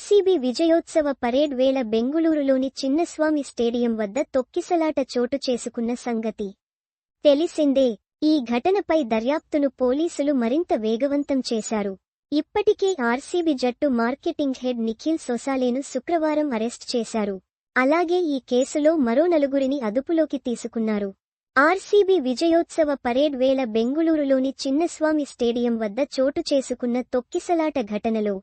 RCB విజయోత్సవ parade వేళ బెంగుళూరులోని Chinnaswamy stadium వద్ద తొక్కిసలాట చోటు చేసుకున్న సంగతి. తెలిసిందే ఈ ఘటనపై దర్యాప్తును పోలీసులు మరింత వేగవంతం చేశారు. ఇప్పటికే ఆర్సీబీ జట్టు మార్కెటింగ్ హెడ్ నిఖిల్ సొసాలేను శుక్రవారం అరెస్ట్ చేశారు. అలాగే ఈ కేసులో మరో నలుగురిని అదుపులోకి తీసుకున్నారు. ఆర్సీబీ విజయోత్సవ పరేడ్ వేళ బెంగుళూరులోని చిన్నస్వామి స్టేడియం వద్ద చోటు చేసుకున్న తొక్కిసలాట ఘటనలో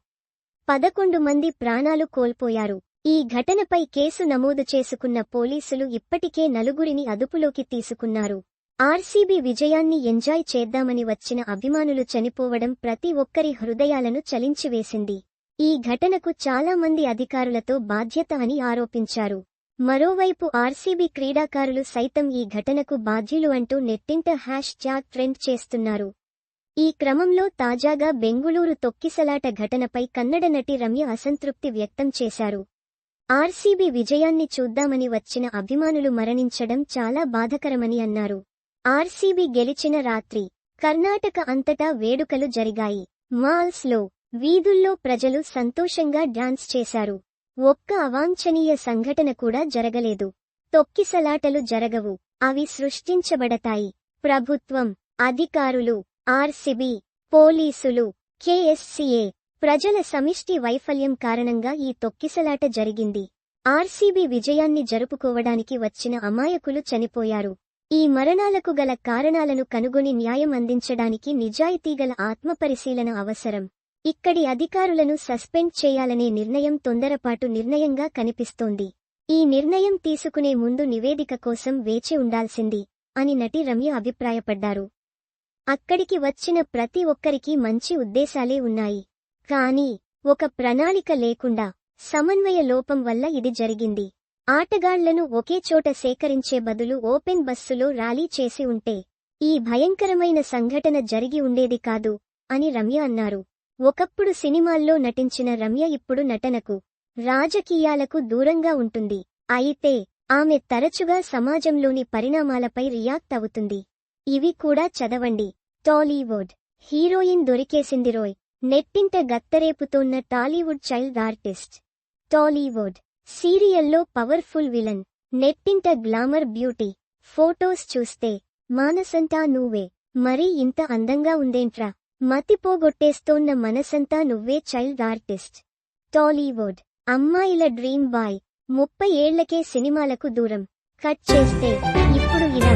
పదకొండు మంది ప్రాణాలు కోల్పోయారు. ఈ ఘటనపై కేసు నమోదు చేసుకున్న పోలీసులు ఇప్పటికే నలుగురిని అదుపులోకి తీసుకున్నారు. ఆర్సీబీ విజయాన్ని ఎంజాయ్ చేద్దామని వచ్చిన అభిమానులు చనిపోవడం ప్రతి ఒక్కరి హృదయాలను చలించివేసింది. ఈ ఘటనకు చాలా మంది అధికారులతో బాధ్యత అని ఆరోపించారు. మరోవైపు ఆర్సీబీ క్రీడాకారులు సైతం ఈ ఘటనకు బాధ్యులు అంటూ నెట్టింట హ్యాష్ ట్యాగ్ ట్రెండ్ చేస్తున్నారు. ఈ క్రమంలో తాజాగా బెంగుళూరు తొక్కిసలాట ఘటనపై కన్నడ నటి రమ్య అసంతృప్తి వ్యక్తం చేశారు. ఆర్సీబీ విజయాన్ని చూద్దామని వచ్చిన అభిమానులు మరణించడం చాలా బాధకరమని అన్నారు. ఆర్సీబీ గెలిచిన రాత్రి కర్ణాటక అంతటా వేడుకలు జరిగాయి. మాల్స్లో వీధుల్లో ప్రజలు సంతోషంగా డాన్స్ చేశారు. ఒక్క అవాంఛనీయ సంఘటన కూడా జరగలేదు. తొక్కిసలాటలు జరగవు అవి సృష్టించబడతాయి. ప్రభుత్వం అధికారులు ఆర్సిబి పోలీసులు కేఎస్సీఏ ప్రజల సమిష్టి వైఫల్యం కారణంగా ఈ తొక్కిసలాట జరిగింది. ఆర్సీబీ విజయాన్ని జరుపుకోవడానికి వచ్చిన అమాయకులు చనిపోయారు. ఈ మరణాలకు గల కారణాలను కనుగొని న్యాయం అందించడానికి నిజాయితీగల ఆత్మపరిశీలన అవసరం. ఇక్కడి అధికారులను సస్పెండ్ చేయాలనే నిర్ణయం తొందరపాటు నిర్ణయంగా కనిపిస్తోంది. ఈ నిర్ణయం తీసుకునే ముందు నివేదిక కోసం వేచి ఉండాల్సింది అని నటి రమ్య అభిప్రాయపడ్డారు. అక్కడికి వచ్చిన ప్రతి ఒక్కరికి మంచి ఉద్దేశాలే ఉన్నాయి. కానీ ఒక ప్రణాళిక లేకుండా సమన్వయ లోపం వల్ల ఇది జరిగింది. ఆటగాళ్ళను ఒకే చోట సేకరించే బదులు ఓపెన్ బస్సులో ర్యాలీ చేసి ఉంటే ఈ భయంకరమైన సంఘటన జరిగి ఉండేది కాదు అని రమ్య అన్నారు. ఒకప్పుడు సినిమాల్లో నటించిన రమ్య ఇప్పుడు నటనకు రాజకీయాలకు దూరంగా ఉంటుంది. అయితే ఆమె తరచుగా సమాజంలోని పరిణామాలపై రియాక్ట్ అవుతుంది. ఇవి కూడా చదవండి. టాలీవుడ్ హీరోయిన్ దొరికేసింది రోయ్ నెట్టింట గత్తరేపుతోన్న టాలీవుడ్ చైల్డ్ ఆర్టిస్ట్. టాలీవుడ్ సీరియల్లో పవర్ఫుల్ విలన్ నెట్టింట గ్లామర్ బ్యూటీ ఫోటోస్ చూస్తే మానసంతా నువ్వే మరీ ఇంత అందంగా ఉందేంట్రా మతిపోగొట్టేస్తోన్న మనసంతా నువ్వే చైల్డ్ ఆర్టిస్ట్. టాలీవుడ్ అమ్మాయిల డ్రీమ్ బాయ్ ముప్పై ఏళ్ళకే సినిమాలకు దూరం కట్ చేస్తే ఇప్పుడు ఇలా